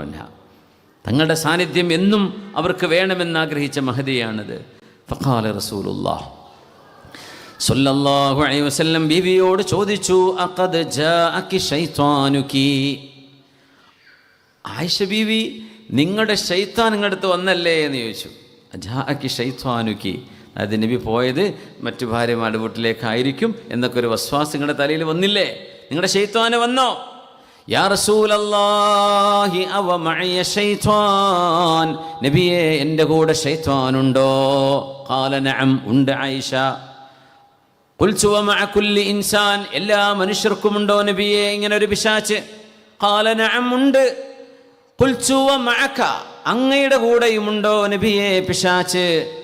അൻഹ തങ്ങളുടെ സാന്നിധ്യം എന്നും അവർക്ക് വേണമെന്ന് ആഗ്രഹിച്ച ഫഖാല റസൂലുള്ളാഹ്. സല്ലല്ലാഹു അലൈഹി വസല്ലം ബീവിയോട് ചോദിച്ചു അഖദ് ജാഅകി ശൈത്വാനുകി ആയിഷ ബീവി നിങ്ങളുടെ ശൈത്താൻ നിങ്ങളുടെ വന്നല്ലേ? എന്ന് ചോദിച്ചു. ജാഅകി ശൈത്വാനുകി അതായത് നബി പോയത് മറ്റു ഭാര്യമാരുടെ വീട്ടിലേക്കായിരിക്കും എന്നൊക്കെ ഒരു വസ്വാസ് നിങ്ങളുടെ തലയിൽ വന്നില്ലേ? നിങ്ങളുടെ ശൈത്വാന് വന്നോ? യാ റസൂലല്ലാഹി അവ മഅയ ശൈത്വാൻ. നബിയെ എന്റെ കൂടെ ശൈത്വാനുണ്ടോ? ഖാല നഅം ഉണ്ട് ആയിഷ. ഖുൽതു വമഅ ഇൻസാൻ. എല്ലാ മനുഷ്യർക്കുമുണ്ടോ നബിയെ? ഇങ്ങനെ ഒരു പിശാച്ച്. ഖാല നഅം ഉണ്ട്. ഖുൽതു വമഅക അങ്ങയുടെ കൂടെയുമുണ്ടോ നബിയെ? പിശാച്ച്.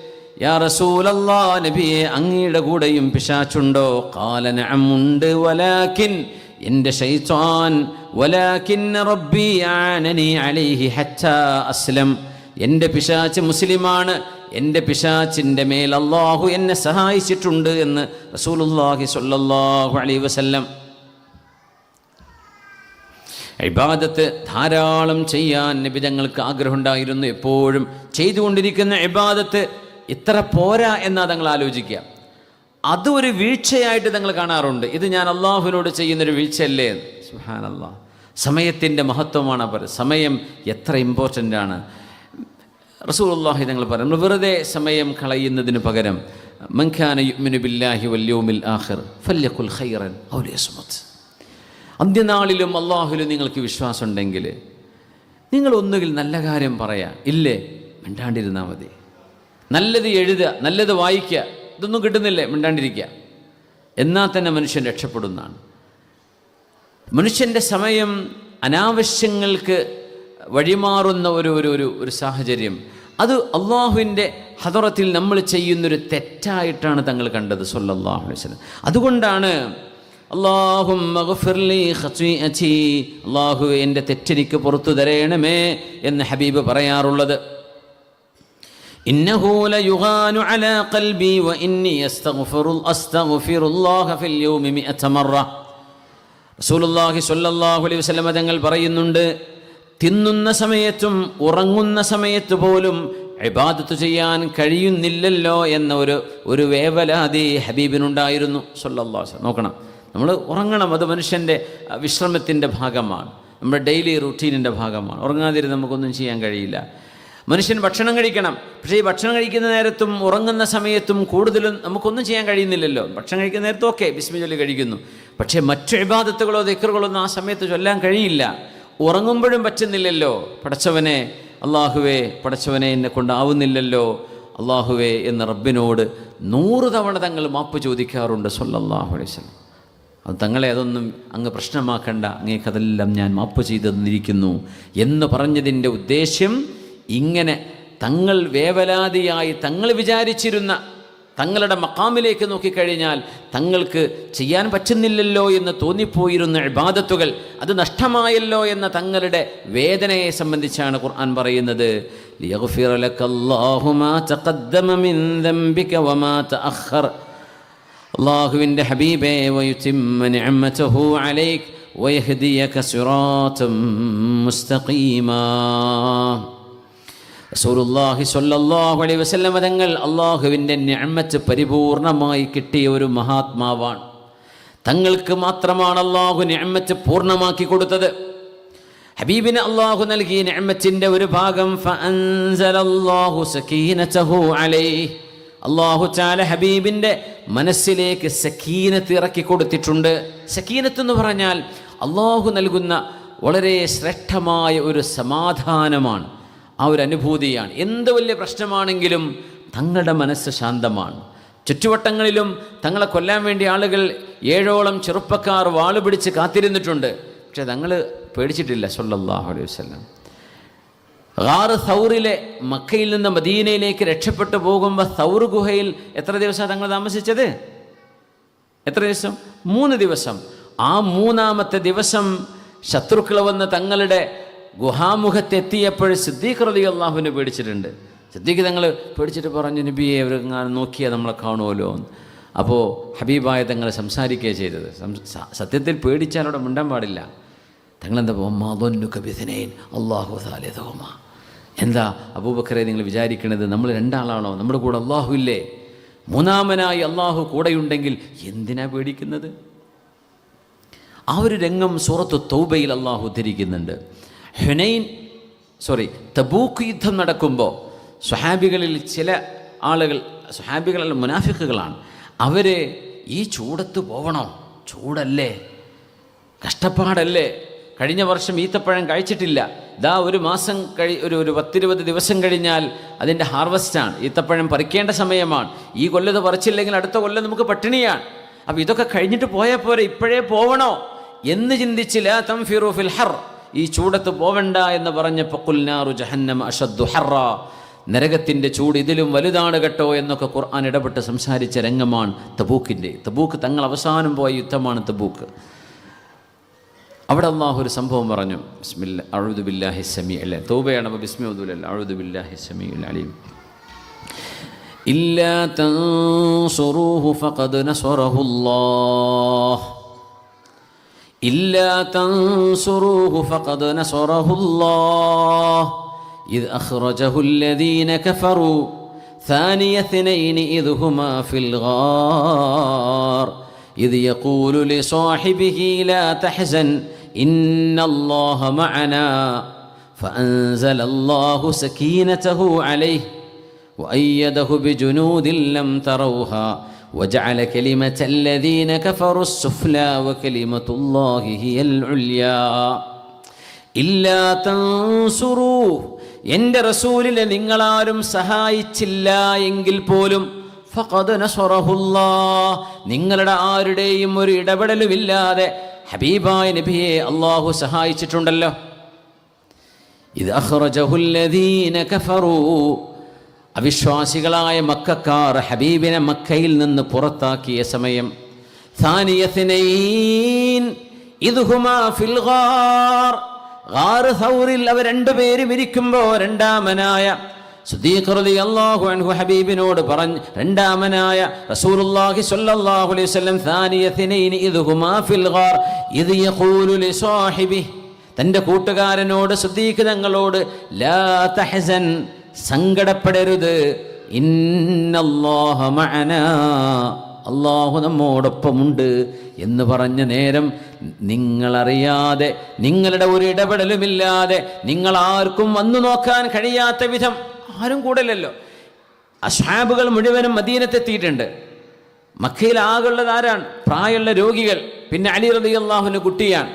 യാ റസൂലല്ലാ നബിയെ അങ്ങയുടെ കൂടെയും പിശാച്ചുണ്ടോ? ഖാല നഅം ഉണ്ട്. വലാകിൻ എന്റെ ഷൈത്താൻ വലാകിൻ റബ്ബി ആനനി അലൈഹി ഹത്താ അസ്ലം. എന്റെ പിശാച്ച് മുസ്ലിമാണ് എന്റെ പിശാച്ചിന്റെ മേൽ അള്ളാഹു എന്നെ സഹായിച്ചിട്ടുണ്ട് എന്ന് റസൂലുള്ളാഹി സ്വല്ലല്ലാഹു അലൈഹി വസല്ലം. ഇബാദത്ത് ധാരാളം ചെയ്യാൻ നബി തങ്ങൾക്ക് ആഗ്രഹമുണ്ടായിരുന്നു. എപ്പോഴും ചെയ്തുകൊണ്ടിരിക്കുന്ന ഇബാദത്ത് ഇത്ര പോരാ എന്നാ തങ്ങൾ ആലോചിക്കുക. അത് ഒരു വീഴ്ചയായിട്ട് നിങ്ങൾ കാണാറുണ്ട്. ഇത് ഞാൻ അള്ളാഹുവിനോട് ചെയ്യുന്നൊരു വീഴ്ചയല്ലേ? സുഹാൻ അള്ളാഹ് സമയത്തിന്റെ മഹത്വമാണ് അവർ. സമയം എത്ര ഇമ്പോർട്ടന്റ് ആണ്. റസൂലുള്ളാഹി ഞങ്ങൾ പറയുന്നു വെറുതെ സമയം കളയുന്നതിന് പകരം മൻഖാന യുമിനു ബില്ലാഹി വൽ യൗമിൽ ആഖിർ ഫല്യഖുൽ ഖൈറൻ ഔ ലിയസ്മത്. അന്ത്യനാളിലും അള്ളാഹുലും നിങ്ങൾക്ക് വിശ്വാസമുണ്ടെങ്കിൽ നിങ്ങൾ ഒന്നുകിൽ നല്ല കാര്യം പറയാ ഇല്ലേ മിണ്ടാണ്ടിരുന്നാൽ മതി. നല്ലത് എഴുതുക നല്ലത് വായിക്കുക ഇതൊന്നും കിട്ടുന്നില്ലേ? മിണ്ടാണ്ടിരിക്കുക. എന്നാൽ തന്നെ മനുഷ്യൻ രക്ഷപ്പെടുന്നതാണ്. മനുഷ്യന്റെ സമയം അനാവശ്യങ്ങൾക്ക് വഴിമാറുന്ന ഒരു ഒരു ഒരു ഒരു സാഹചര്യം. അത് അള്ളാഹുവിന്റെ ഹദറത്തിൽ നമ്മൾ ചെയ്യുന്നൊരു തെറ്റായിട്ടാണ് തങ്ങൾ കണ്ടത് സൊല്ലാഹു അലൈഹി വസല്ലം. അതുകൊണ്ടാണ് അള്ളാഹും അള്ളാഹു എന്റെ തെറ്റെനിക്ക് പുറത്തു തരയണമേ എന്ന് ഹബീബ് പറയാറുള്ളത്. إنه ليغان على قلبي وإني أستغفر أستغفر الله في اليوم مئة مرة റസൂലുള്ളാഹി സ്വല്ലല്ലാഹു അലൈഹി വസല്ലമ തങ്ങൾ പറയുന്നുണ്ട് തിന്നുന്ന സമയത്തും ഉറങ്ങുന്ന സമയത്ത് പോലും ഇബാദത്ത് ചെയ്യാൻ കഴിയുന്നില്ലല്ലോ എന്ന ഒരു ഒരു വേവലാതി ഹബീബിനുണ്ടായിരുന്നു സ്വല്ലല്ലാഹു അലൈഹി വസല്ലം നോക്കണം നമ്മൾ ഉറങ്ങണം അത് മനുഷ്യൻ്റെ വിശ്രമത്തിൻ്റെ ഭാഗമാണ് നമ്മുടെ ഡെയിലി റുട്ടീനിൻ്റെ ഭാഗമാണ് ഉറങ്ങാതിരുന്ന് നമുക്കൊന്നും ചെയ്യാൻ കഴിയില്ല മനുഷ്യൻ ഭക്ഷണം കഴിക്കണം. പക്ഷേ ഈ ഭക്ഷണം കഴിക്കുന്ന നേരത്തും ഉറങ്ങുന്ന സമയത്തും കൂടുതലും നമുക്കൊന്നും ചെയ്യാൻ കഴിയുന്നില്ലല്ലോ. ഭക്ഷണം കഴിക്കുന്ന നേരത്തും ഓക്കെ ബിസ്മി ചൊല്ലി കഴിക്കുന്നു. പക്ഷേ മറ്റു ഇബാദത്തുകളോ ദിക്കറുകളോ ഒന്നും ആ സമയത്ത് ചൊല്ലാൻ കഴിയില്ല. ഉറങ്ങുമ്പോഴും പറ്റുന്നില്ലല്ലോ. പടച്ചവനെ അള്ളാഹുവേ പടച്ചവനെ എന്നെ കൊണ്ടാവുന്നില്ലല്ലോ അള്ളാഹുവേ എന്ന റബ്ബിനോട് നൂറ് തവണ തങ്ങൾ മാപ്പ് ചോദിക്കാറുണ്ട് സൊല്ലാഹു അലൈഹി വസല്ലം. അത് തങ്ങളെ അതൊന്നും അങ്ങ് പ്രശ്നമാക്കണ്ട. അങ്ങേക്കതെല്ലാം ഞാൻ മാപ്പ് ചെയ്തു തന്നിരിക്കുന്നു എന്ന് പറഞ്ഞതിന്റെ ഉദ്ദേശ്യം ഇങ്ങനെ തങ്ങൾ വേവലാതിയായി തങ്ങൾ വിചാരിച്ചിരുന്ന തങ്ങളുടെ മക്കാമിലേക്ക് നോക്കിക്കഴിഞ്ഞാൽ തങ്ങൾക്ക് ചെയ്യാൻ പറ്റുന്നില്ലല്ലോ എന്ന് തോന്നിപ്പോയിരുന്ന ഇബാദത്തുകൾ അത് നഷ്ടമായല്ലോ എന്ന തങ്ങളുടെ വേദനയെ സംബന്ധിച്ചാണ് ഖുർആൻ പറയുന്നത്. അള്ളാഹുവിന്റെ ഹബീബേ മുസ്തഖീമാ. റസൂലുള്ളാഹി സ്വല്ലല്ലാഹു അലൈഹി വസല്ലം തങ്ങൾ അള്ളാഹുവിന്റെ നിഅമത്ത് പരിപൂർണമായി കിട്ടിയ ഒരു മഹാത്മാവാണ്. തങ്ങൾക്ക് മാത്രമാണ് അള്ളാഹു നിഅമത്ത് പൂർണമാക്കി കൊടുത്തത്. ഹബീബിന് അള്ളാഹു നൽകിയ നിഅമത്തിന്റെ ഒരു ഭാഗം അള്ളാഹു ചാല ഹബീബിന്റെ മനസ്സിലേക്ക് സക്കീനത്ത് ഇറക്കി കൊടുത്തിട്ടുണ്ട്. സക്കീനത്ത് എന്ന് പറഞ്ഞാൽ അള്ളാഹു നൽകുന്ന വളരെ ശ്രേഷ്ഠമായ ഒരു സമാധാനമാണ്. ആ ഒരു അനുഭൂതിയാണ്. എന്ത് വലിയ പ്രശ്നമാണെങ്കിലും തങ്ങളുടെ മനസ്സ് ശാന്തമാണ്. ചുറ്റുവട്ടങ്ങളിലും തങ്ങളെ കൊല്ലാൻ വേണ്ടി ആളുകൾ ഏഴോളം ചെറുപ്പക്കാർ വാൾ പിടിച്ച് കാത്തിരുന്നിട്ടുണ്ട്. പക്ഷെ തങ്ങൾ പേടിച്ചിട്ടില്ല സല്ലല്ലാഹു അലൈഹി വസല്ലം. ഗാറ് സൗറിലെ മക്കയിൽ നിന്ന് മദീനയിലേക്ക് രക്ഷപ്പെട്ടു പോകുമ്പോൾ സൗർ ഗുഹയിൽ എത്ര ദിവസമാണ് തങ്ങൾ താമസിച്ചത്? എത്ര ദിവസം? മൂന്ന് ദിവസം. ആ മൂന്നാമത്തെ ദിവസം ശത്രുക്കൾ വന്ന് തങ്ങളുടെ ഗുഹാമുഖത്തെത്തിയപ്പോൾ സിദ്ദീഖ് റലി അള്ളാഹുവിനെ പേടിച്ചിട്ടുണ്ട്. സിദ്ദീഖ് തങ്ങൾ പേടിച്ചിട്ട് പറഞ്ഞു നബിയെ അവർ നോക്കിയാൽ നമ്മളെ കാണുമല്ലോ എന്ന്. അപ്പോൾ ഹബീബായ തങ്ങൾ സംസാരിക്കുകയാണ് ചെയ്തത്. സത്യത്തിൽ പേടിച്ചാൽ അവിടെ മിണ്ടാൻ പാടില്ല. തങ്ങളെന്താ അള്ളാഹു എന്താ അബൂബക്കറെ നിങ്ങൾ വിചാരിക്കണത്? നമ്മൾ രണ്ടാളാണോ? നമ്മുടെ കൂടെ അള്ളാഹു ഇല്ലേ? മൂന്നാമനായി അള്ളാഹു കൂടെയുണ്ടെങ്കിൽ എന്തിനാ പേടിക്കുന്നത്? ആ ഒരു രംഗം സൂറത്ത് തൗബയിൽ അള്ളാഹു ഉദ്ധരിക്കുന്നുണ്ട്. ഹുനൈൻ സോറി തബൂക്ക് യുദ്ധം നടക്കുമ്പോൾ സുഹാബികളിൽ ചില ആളുകൾ സ്വഹാബികളല്ല മുനാഫിക്കുകളാണ് അവർ ഈ ചൂടത്ത് പോകണോ ചൂടല്ലേ? കഷ്ടപ്പാടല്ലേ? കഴിഞ്ഞ വർഷം ഈത്തപ്പഴം കഴിച്ചിട്ടില്ല. ഇതാ ഒരു മാസം കഴി ഒരു ഒരു പത്തിരുപത് ദിവസം കഴിഞ്ഞാൽ അതിന്റെ ഹാർവസ്റ്റാണ് ഈത്തപ്പഴം പറിക്കേണ്ട സമയമാണ്. ഈ കൊല്ലത് പറിച്ചില്ലെങ്കിൽ അടുത്ത കൊല്ലം നമുക്ക് പട്ടിണിയാണ്. അപ്പോൾ ഇതൊക്കെ കഴിഞ്ഞിട്ട് പോയാൽ പോരെ ഇപ്പോഴേ പോവണോ? എന്ന് ചിന്തിച്ചില്ല തം ഫിറൂഫിൽ ഹർ. ഈ ചൂടത്ത് പോവണ്ട എന്ന് പറഞ്ഞപ്പോൾ കുൽനാറു ജഹന്നം അഷദ്ദു ഹറ. നരകത്തിന്റെ ചൂട് ഇതിലും വലുതാണ് കേട്ടോ എന്നൊക്കെ ഖുർആൻ ഇടപെട്ട് സംസാരിച്ച രംഗമാണ് തബൂക്കിന്റെ തബൂക്ക് തങ്ങൾ അവസാനം പോയ യുദ്ധമാണ് തബൂക്ക്. അവിടെ അള്ളാഹു ഒരു സംഭവം പറഞ്ഞു. ബിസ്മില്ല അഴുദു ബില്ലാഹി സമി അല്ലേ? തൗബയാണ്. അപ്പോൾ ബിസ്മിഅല്ല അഴുദു ബില്ലാഹി സമി അലീം. ഇല്ലാ തൻസുറൂഹു ഫഖദ് നസറഹുല്ലാഹ് إلا تنصروه فقد نصره الله. إذ أخرجه الذين كفروا ثاني اثنين إذ هما في الغار. إذ يقول لصاحبه لا تحزن إن الله معنا. فأنزل الله سكينته عليه وأيده بجنود لم تروها. وجعل كلمة الذين كفروا السفلى وكلمة الله هي العليا إلا تنصروه എൻ്റെ റസൂലിനെ നിങ്ങളാരും സഹായിച്ചില്ല എങ്കിൽ പോലും ഫഖദ് നസറഹുല്ലാ നിങ്ങളുടെ ആരുടെയും ഒരു ഇടപെടലുമില്ലാതെ ഹബീബായ നബിയെ അള്ളാഹു സഹായിച്ചിട്ടുണ്ടല്ലോ ഇത് അഹ്റജഹുല്ലദീന കഫറൂ അവിശ്വാസികളായ മക്കാർ ഹബീബിനെ മക്കയിൽ നിന്ന് പുറത്താക്കിയ സമയം അവർ രണ്ടുപേരും ഇരിക്കുമ്പോൾ രണ്ടാമനായ അള്ളാഹു അൻഹു ഹബീബിനോട് പറഞ്ഞു രണ്ടാമനായ റസൂലുള്ളാഹി സ്വല്ലല്ലാഹു അലൈഹി വസല്ലം ഥാനിയത്തിനൈനി ഇദ്ഹുമാ ഫിൽ ഗാർ ഇദ് യഖൂലു ലിസാഹിബിഹി തന്റെ കൂട്ടുകാരനോട് സുദീഖ് തങ്ങളോട് ലാ തഹസൻ സങ്കടപ്പെടരുത്. അള്ളാഹു നമ്മോടൊപ്പമുണ്ട് എന്ന് പറഞ്ഞ നേരം നിങ്ങളറിയാതെ നിങ്ങളുടെ ഒരു ഇടപെടലുമില്ലാതെ നിങ്ങൾ ആർക്കും വന്നു നോക്കാൻ കഴിയാത്ത വിധം ആരും കൂടലല്ലോ. അഷാബുകൾ മുഴുവനും മദീനത്തെത്തിയിട്ടുണ്ട്. മക്കയിൽ ആകുള്ളത് ആരാണ്? പ്രായമുള്ള രോഗികൾ. പിന്നെ അലി റബി അള്ളാഹുവിന് കുട്ടിയാണ്.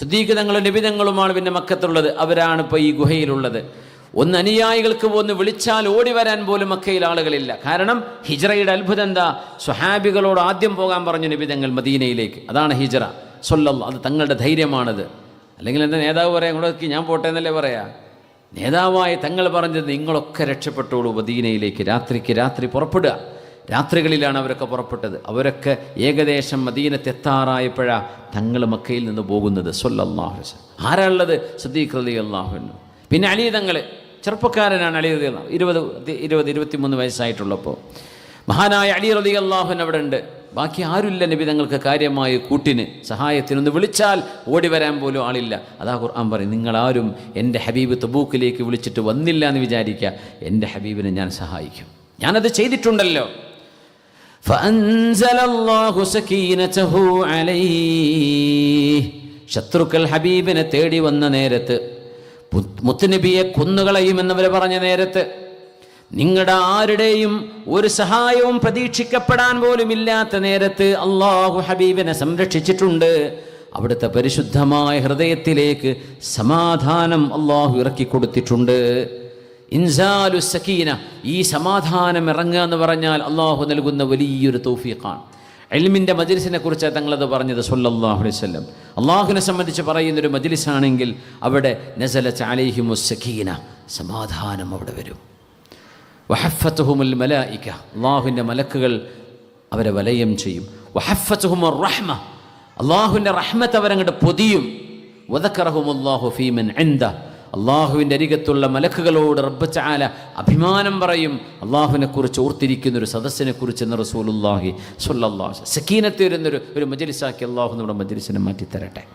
ശുദ്ധീകൃതങ്ങളും നിബിതങ്ങളുമാണ് പിന്നെ മക്കത്തുള്ളത്. അവരാണ് ഇപ്പോൾ ഈ ഗുഹയിലുള്ളത്. ഒന്ന് അനുയായികൾക്ക് ഒന്ന് വിളിച്ചാൽ ഓടി വരാൻ പോലും മക്കയിൽ ആളുകളില്ല. കാരണം ഹിജറയുടെ അത്ഭുതം എന്താ? സ്വഹാബികളോട് ആദ്യം പോകാൻ പറഞ്ഞു നിബിതങ്ങൾ മദീനയിലേക്ക്. അതാണ് ഹിജറ. സൊല്ലല്ല അത് തങ്ങളുടെ ധൈര്യമാണത്. അല്ലെങ്കിൽ എന്റെ നേതാവ് പറയാം ഇങ്ങോട്ട് ഞാൻ പോട്ടെ എന്നല്ലേ പറയാ? നേതാവായി തങ്ങൾ പറഞ്ഞത് നിങ്ങളൊക്കെ രക്ഷപ്പെട്ടോളൂ മദീനയിലേക്ക്. രാത്രിക്ക് രാത്രി പുറപ്പെടുക. രാത്രികളിലാണ് അവരൊക്കെ പുറപ്പെട്ടത്. അവരൊക്കെ ഏകദേശം മദീനത്തെത്താറായപ്പോഴാ തങ്ങൾ മക്കയിൽ നിന്ന് പോകുന്നത്. സൊല്ലാഹു ആരാളുള്ളത് സദ്ദീഖ് റലി അള്ളാഹുന്നു പിന്നെ അലി തങ്ങൾ ചെറുപ്പക്കാരനാണ് അലി റതി അള്ളാഹു ഇരുപത് ഇരുപത് ഇരുപത്തിമൂന്ന് വയസ്സായിട്ടുള്ളപ്പോൾ. മഹാനായ അലി റതി അള്ളാഹുൻ അവിടെ ഉണ്ട്. ബാക്കി ആരുമില്ല നബി തങ്ങൾക്ക് കാര്യമായ കൂട്ടിന്. സഹായത്തിനൊന്ന് വിളിച്ചാൽ ഓടി വരാൻ പോലും ആളില്ല. അതാ ഖുർആൻ പറയും നിങ്ങളാരും എന്റെ ഹബീബ് തബൂക്കിലേക്ക് വിളിച്ചിട്ട് വന്നില്ല എന്ന് വിചാരിക്കുക എന്റെ ഹബീബിനെ ഞാൻ സഹായിക്കും. ഞാനത് ചെയ്തിട്ടുണ്ടല്ലോ. ശത്രുക്കൾ ഹബീബിനെ തേടി വന്ന നേരത്ത് മുത്തുനബിയെ കൊന്നുകളയുമെന്നവർ പറഞ്ഞ നേരത്ത് നിങ്ങളുടെ ആരുടെയും ഒരു സഹായവും പ്രതീക്ഷിക്കപ്പെടാൻ പോലും ഇല്ലാത്ത നേരത്ത് അള്ളാഹു ഹബീബിനെ സംരക്ഷിച്ചിട്ടുണ്ട്. അവിടുത്തെ പരിശുദ്ധമായ ഹൃദയത്തിലേക്ക് സമാധാനം അള്ളാഹു ഇറക്കി കൊടുത്തിട്ടുണ്ട്. ഇൻസാലു സക്കീന ഈ സമാധാനം ഇറങ്ങുക എന്ന് പറഞ്ഞാൽ അള്ളാഹു നൽകുന്ന വലിയൊരു തൗഫീഖാണ്. എൽമിന്റെ മജിലിസിനെ കുറിച്ച് തങ്ങളത് പറഞ്ഞത് സൊല്ലാഹു അലൈഹി സ്വല്ലം അള്ളാഹുവിനെ സംബന്ധിച്ച് പറയുന്നൊരു മജിലിസാണെങ്കിൽ അവിടെ നസല ചാലിഹി മുസ്സഖീന സമാധാനം അവിടെ വരും. വഹഫത്തുഹുമുൽ മലായിക്ക അള്ളാഹുവിന്റെ മലക്കുകൾ അവരെ വലയം ചെയ്യും. വഹഫത്തുഹുമർ റഹ്മ അള്ളാഹുവിന്റെ റഹ്മത്ത് അവരങ്ങോട്ട് പൊതിയും. വദക്കറഹുമുല്ലാഹു ഫീമൻ എന്ത അള്ളാഹുവിൻ്റെ അരികത്തുള്ള മലക്കുകളോട് റബ്ബച്ചാല അഭിമാനം പറയും അള്ളാഹുവിനെ കുറിച്ച് ഓർത്തിരിക്കുന്ന ഒരു സദസ്സിനെ കുറിച്ച് എന്ന് റസൂലുല്ലാഹി സൊല്ലാഹു സക്കീനത്ത് വരുന്നൊരു ഒരു മജലിസാക്കി അള്ളാഹു നമ്മുടെ മജലിസിനെ മാറ്റിത്തരട്ടെ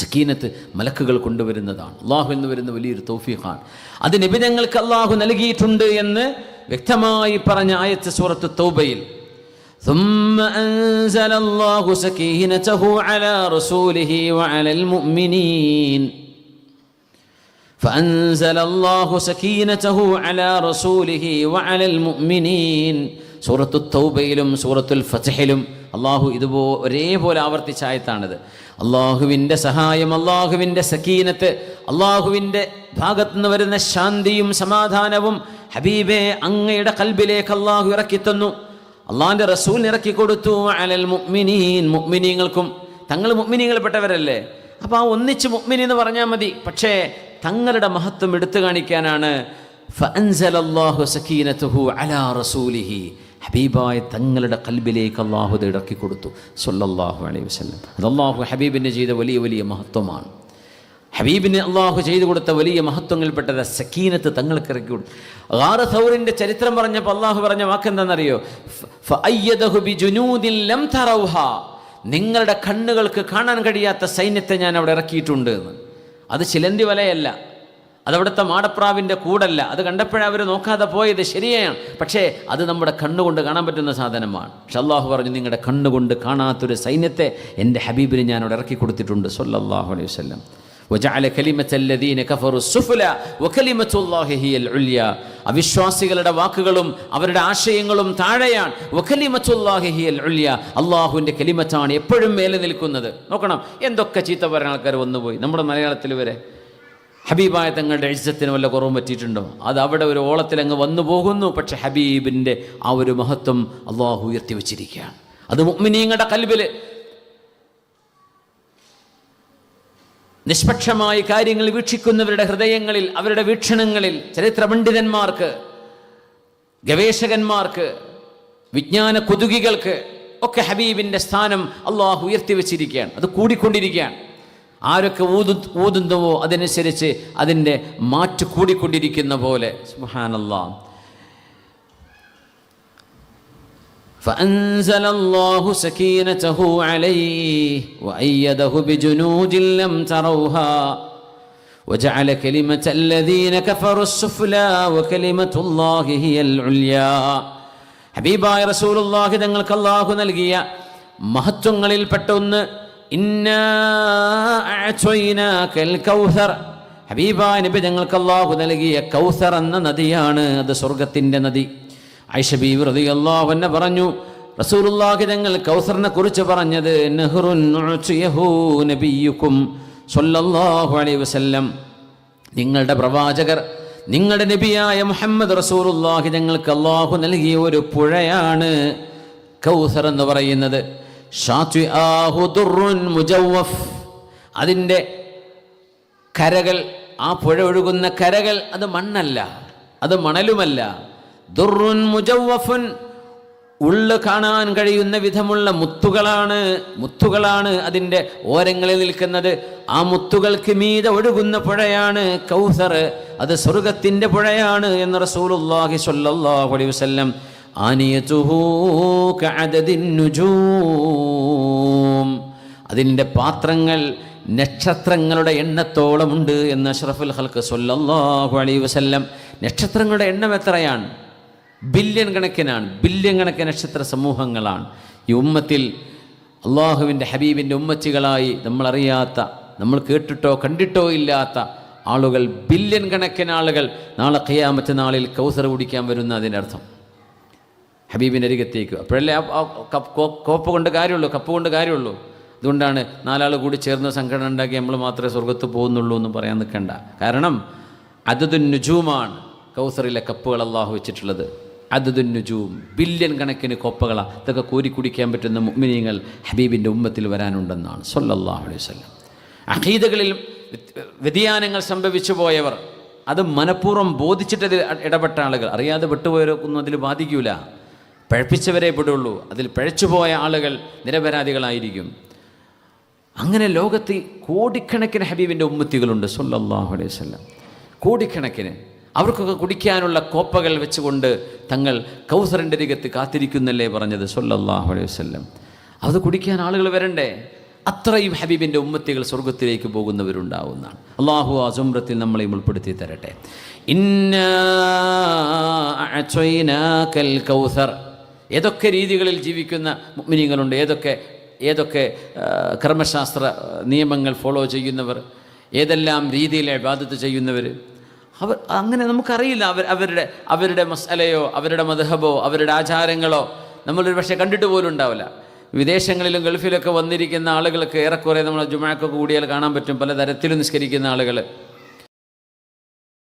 സക്കീനത്ത് മലക്കുകൾ കൊണ്ടുവരുന്നതാണ് അള്ളാഹു എന്ന് വരുന്ന വലിയൊരു തൗഫീഖാണ് അത് നിബിധങ്ങൾക്ക് അള്ളാഹു നൽകിയിട്ടുണ്ട് എന്ന് വ്യക്തമായി പറഞ്ഞ ആയത്ത് സൂറത്ത് തൗബയിൽ ثم أنزل الله سكينته على رسوله وعلى المؤمنين فأنزل الله سكينته على رسوله وعلى المؤمنين സൂറത്തു തൗബയിലും സൂറത്തുൽ ഫതഹിലും അള്ളാഹു ഇതുപോ ഒരേപോലെ ആവർത്തിച്ച ആയത്താണിത് അള്ളാഹുവിൻ്റെ സഹായം അള്ളാഹുവിൻ്റെ സക്കീനത്ത് അള്ളാഹുവിൻ്റെ ഭാഗത്തു നിന്ന് വരുന്ന ശാന്തിയും സമാധാനവും ഹബീബെ അങ്ങയുടെ കൽബിലേക്ക് അള്ളാഹു ഇറക്കിത്തന്നു അള്ളാഹിൻ്റെ റസൂൽ ഇറക്കി കൊടുത്തു അലൽ മുഅ്മിനീൻ മുഅ്മിനീങ്ങൾക്കും തങ്ങൾ മുഅ്മിനീങ്ങൾപ്പെട്ടവരല്ലേ അപ്പോൾ ആ ഒന്നിച്ച് മുഅ്മിനി എന്ന് പറഞ്ഞാൽ മതി പക്ഷേ തങ്ങളുടെ മഹത്വം എടുത്തു കാണിക്കാനാണ്. ഹബീബായ തങ്ങളുടെ കൽബിലേക്ക് അള്ളാഹു ഇറക്കി കൊടുത്തു. സൊല്ലാഹു അലൈഹി വസ്ലം അത് അള്ളാഹു ഹബീബിന് ചെയ്ത വലിയ വലിയ മഹത്വമാണ്. ഹബീബിന് അള്ളാഹു ചെയ്തു കൊടുത്ത വലിയ മഹത്വങ്ങളിൽപ്പെട്ടത് സക്കീനത്ത് തങ്ങൾക്ക് ഇറക്കി കൊടുത്തു. ഗാറ സൗറിന്റെ ചരിത്രം പറഞ്ഞപ്പോൾ അള്ളാഹു പറഞ്ഞ വാക്കെന്താണെന്നറിയോ? എന്താണെന്നറിയോ നിങ്ങളുടെ കണ്ണുകൾക്ക് കാണാൻ കഴിയാത്ത സൈന്യത്തെ ഞാൻ അവിടെ ഇറക്കിയിട്ടുണ്ട് എന്ന്. അത് ചിലന്തി വലയല്ല. അതവിടുത്തെ മാടപ്രാവിന്റെ കൂടല്ല. അത് കണ്ടപ്പോഴേ അവർ നോക്കാതെ പോയത് ശരിയാണ്. പക്ഷേ അത് നമ്മുടെ കണ്ണുകൊണ്ട് കാണാൻ പറ്റുന്ന സാധനമാണ്. അള്ളാഹു പറഞ്ഞു നിങ്ങളുടെ കണ്ണുകൊണ്ട് കാണാത്തൊരു സൈന്യത്തെ എന്റെ ഹബീബിന് ഞാൻ അവിടെ ഇറക്കി കൊടുത്തിട്ടുണ്ട്. സൊല്ലാഹു അലൈഹി വസല്ലം. وجعل كلمة الذين كفروا السفلى وكلمة الله هي العليا അവിശ്വാസികളുടെ വാക്കുകളും അവരുടെ ആശയങ്ങളും താഴെയാണ് വക്കലിമത്തുല്ലാഹി ഹിയൽ ഉല്യ അള്ളാഹുവിൻ്റെ കലിമത്താണ് എപ്പോഴും മേലെ നിൽക്കുന്നത് നോക്കണം എന്തൊക്കെ ചീത്ത പറയുന്ന ആൾക്കാർ വന്നുപോയി നമ്മുടെ മലയാളത്തിൽ വരെ ഹബീബായ തങ്ങളുടെ എഴുത്തത്തിന് വല്ല കുറവും പറ്റിയിട്ടുണ്ടോ അത് അവിടെ ഒരു ഓളത്തിൽ അങ്ങ് വന്നു പോകുന്നു പക്ഷെ ഹബീബിൻ്റെ ആ ഒരു മഹത്വം അള്ളാഹു ഉയർത്തി വെച്ചിരിക്കുകയാണ് അത് മുഅ്മിനീങ്ങളുടെ കൽബിൽ നിഷ്പക്ഷമായി കാര്യങ്ങൾ വീക്ഷിക്കുന്നവരുടെ ഹൃദയങ്ങളിൽ അവരുടെ വീക്ഷണങ്ങളിൽ ചരിത്ര പണ്ഡിതന്മാർക്ക് ഗവേഷകന്മാർക്ക് വിജ്ഞാന കൊതുകികൾക്ക് ഒക്കെ ഹബീബിന്റെ സ്ഥാനം അള്ളാഹു ഉയർത്തി വെച്ചിരിക്കുകയാണ് അത് കൂടിക്കൊണ്ടിരിക്കുകയാണ്. ആരൊക്കെ ഊതു ഊതുന്നുവോ അതനുസരിച്ച് അതിന്റെ മാറ്റ് കൂടിക്കൊണ്ടിരിക്കുന്ന പോലെ. സുഹാനല്ലാ فأنزل الله سكينته عليه وأيده بجنود لم تروها وجعل كلمة الذين كفروا السفلى وكلمة الله هي العليا ഹബീബായ റസൂലുള്ളാഹി തങ്ങൾക്ക് അള്ളാഹു നൽകിയ മഹത്വങ്ങളിൽപ്പെട്ട ഒന്ന് കൗസർ ഹബീബായ നബി തങ്ങൾക്ക് അള്ളാഹു നൽകിയ കൗസർ എന്ന നദിയാണ് അത് സ്വർഗത്തിൻ്റെ നദി ഐഷബീബ് റതി അള്ളാഹുന്നെ പറഞ്ഞു റസൂലുള്ളാഹി തങ്ങൾ കൗസറിനെ കുറിച്ച് പറഞ്ഞത് നബിയുക്കും സ്വല്ലല്ലാഹു അലൈഹി വസല്ലം. നിങ്ങളുടെ പ്രവാചകർ നിങ്ങളുടെ നബിയായ മുഹമ്മദ് റസൂലുള്ളാഹി ഞങ്ങൾക്ക് അള്ളാഹു നൽകിയ ഒരു പുഴയാണ് കൗസർ എന്ന് പറയുന്നത്. മുജവ്വഫ്. അതിന്റെ കരകൾ ആ പുഴ ഒഴുകുന്ന കരകൾ അത് മണ്ണല്ല അത് മണലുമല്ല. ദുർറുൻ മുജവ്വഫുൻ. ഉള്ളു കാണാൻ കഴിയുന്ന വിധമുള്ള മുത്തുകളാണ് മുത്തുകളാണ് അതിന്റെ ഓരങ്ങളിൽ നിൽക്കുന്നത്. ആ മുത്തുകൾക്ക് മീത ഒഴുകുന്ന പുഴയാണ് കൗസർ. അത് സ്വർഗത്തിന്റെ പുഴയാണ് എന്ന് റസൂലുള്ളാഹി സ്വല്ലല്ലാഹു അലൈഹി നുജൂം. അതിന്റെ പാത്രങ്ങൾ നക്ഷത്രങ്ങളുടെ എണ്ണത്തോളമുണ്ട് എന്ന് അഷ്റഫുൽ ഹൽക്ക് സൊല്ലാഹു അലൈ വസല്ലം. നക്ഷത്രങ്ങളുടെ എണ്ണം എത്രയാണ്? ബില്യൺ കണക്കിനാണ് ബില്യൺ കണക്കിന് നക്ഷത്ര സമൂഹങ്ങളാണ്. ഈ ഉമ്മത്തിൽ അള്ളാഹുവിന്റെ ഹബീബിന്റെ ഉമ്മച്ചികളായി നമ്മളറിയാത്ത നമ്മൾ കേട്ടിട്ടോ കണ്ടിട്ടോ ഇല്ലാത്ത ആളുകൾ ബില്യൺ കണക്കിന് ആളുകൾ നാളെ കയ്യാമറ്റ നാളിൽ കൗസർ കുടിക്കാൻ വരുന്ന അതിന്റെ അർത്ഥം ഹബീബിന്റെ അരികത്തേക്ക്. അപ്പോഴല്ലേ കോപ്പ് കൊണ്ട് കാര്യമുള്ളൂ കപ്പ് കൊണ്ട് കാര്യമുള്ളൂ. അതുകൊണ്ടാണ് നാലാൾ കൂടി ചേർന്ന് സംഘടന ഉണ്ടാക്കി നമ്മൾ മാത്രമേ സ്വർഗത്ത് പോകുന്നുള്ളൂ എന്ന് പറയാൻ നിൽക്കണ്ട. കാരണം അതതു നുജൂമാണ് കൗസറിലെ കപ്പുകൾ അള്ളാഹു വെച്ചിട്ടുള്ളത്. അതതുൻ നുജൂം ബില്യൺ കണക്കിന് കൊപ്പകളാണ് ഇതൊക്കെ കോരി കുടിക്കാൻ പറ്റുന്ന മുഅ്മിനീങ്ങൾ ഹബീബിന്റെ ഉമ്മത്തിൽ വരാനുണ്ടെന്നാണ്. സല്ലല്ലാഹു അലൈഹി വസല്ലം. അഖീദകളിൽ വ്യത്- വ്യതിയാനങ്ങൾ സംഭവിച്ചു പോയവർ അത് മനഃപൂർവം ബോധിച്ചിട്ട് അതിൽ ഇടപെട്ട ആളുകൾ. അറിയാതെ വിട്ടുപോയവർക്കൊന്നും അതിൽ ബാധിക്കൂല. പഴപ്പിച്ചവരെ പെടുള്ളൂ അതിൽ പഴച്ചുപോയ ആളുകൾ നിരപരാധികളായിരിക്കും. അങ്ങനെ ലോകത്ത് കോടിക്കണക്കിന് ഹബീബിന്റെ ഉമ്മത്തികളുണ്ട്. സൊല്ലാഹു അലൈഹി വസല്ലം. കോടിക്കണക്കിന്. അവർക്കൊക്കെ കുടിക്കാനുള്ള കോപ്പകൾ വെച്ചുകൊണ്ട് തങ്ങൾ കൗസറിന്റെ രംഗത്ത് കാത്തിരിക്കുന്നല്ലേ പറഞ്ഞത് സല്ലല്ലാഹു അലൈഹി അത് കുടിക്കാൻ ആളുകൾ വരണ്ടേ? അത്രയും ഹബീബിന്റെ ഉമ്മത്തികൾ സ്വർഗത്തിലേക്ക് പോകുന്നവരുണ്ടാവുന്നതാണ്. അള്ളാഹു ആ സുമ്രത്തിൽ നമ്മളെയും ഉൾപ്പെടുത്തി തരട്ടെ. ഇന്ന കൗസർ. ഏതൊക്കെ രീതികളിൽ ജീവിക്കുന്ന മുഅ്മിനീങ്ങളുണ്ട്? ഏതൊക്കെ ഏതൊക്കെ കർമ്മശാസ്ത്ര നിയമങ്ങൾ ഫോളോ ചെയ്യുന്നവർ? ഏതെല്ലാം രീതിയിൽ ഇബാദത്ത് ചെയ്യുന്നവർ അവർ അങ്ങനെ നമുക്കറിയില്ല അവർ അവരുടെ അവരുടെ മസലയോ അവരുടെ മധഹബോ അവരുടെ ആചാരങ്ങളോ നമ്മളൊരു പക്ഷേ കണ്ടിട്ട് പോലും ഉണ്ടാവില്ല. വിദേശങ്ങളിലും ഗൾഫിലൊക്കെ വന്നിരിക്കുന്ന ആളുകൾക്ക് ഏറെക്കുറെ നമ്മൾ ജുമാക്കൊക്കെ കൂടിയാൽ കാണാൻ പറ്റും. പല തരത്തിലും നിസ്കരിക്കുന്ന ആളുകൾ